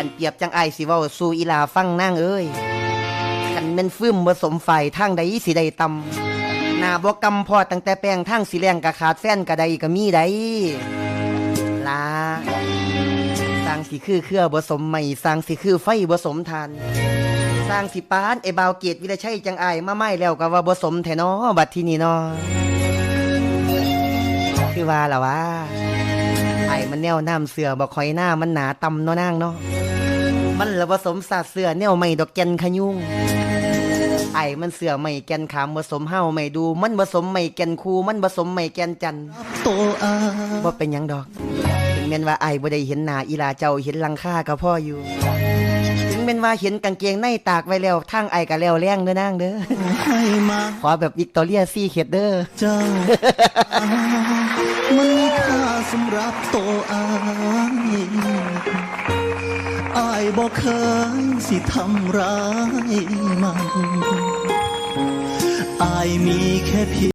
ขันเปียบจังไอสิเว้าสู่อีลาฟังนางเอ้ยขันแม่นฟืมบ่สมฝ่ายทางใดสิได้ตำหน้าบ่กำพอตั้งแต่แป้งทางสิแรงกะขาดแฟนกะใดก็มีได้ลาสร้างสิคือเครือบ่สมใหม่สร้างสิคือไฟบ่สมทานสร้างสิปานไอ้บาวเกียรติวิรชัยจังไอมาไม่แล้วก็ว่าบ่สมแท้นาะบัดที่นี่นาะคือว่าล่ะว่า มันแนวน้ำเสือบ่คอยหน้ามันหนาตำเนาะนางเนาะมันละผสมสาดเสือแนวไม่ดอกแกนขยุงไอ้มันเสือไม่แกนขามผสมเฮาไม่ดู มันผสมไม่แกนคูมันผสมไม่แกนจันทร์โตอาบ่เป็นหยังดอกถึงแม้นว่าไอ้บ่ได้เห็นหน้าอีลาเจ้าเห็นหลังคาก็พ่ออยู่ ถึงแม้นว่าเห็นกางเกงในตากไว้แล้วทางไอ้ก็แล้วแรงเด้อนางเด้อให้มาขอแบบวิกตอเรียซี่เข็ดเด้อเจ้ามันมีค่าสำห รับโตอายอายบอกเคยสิทำร้ายมันอายมีแค่เพียง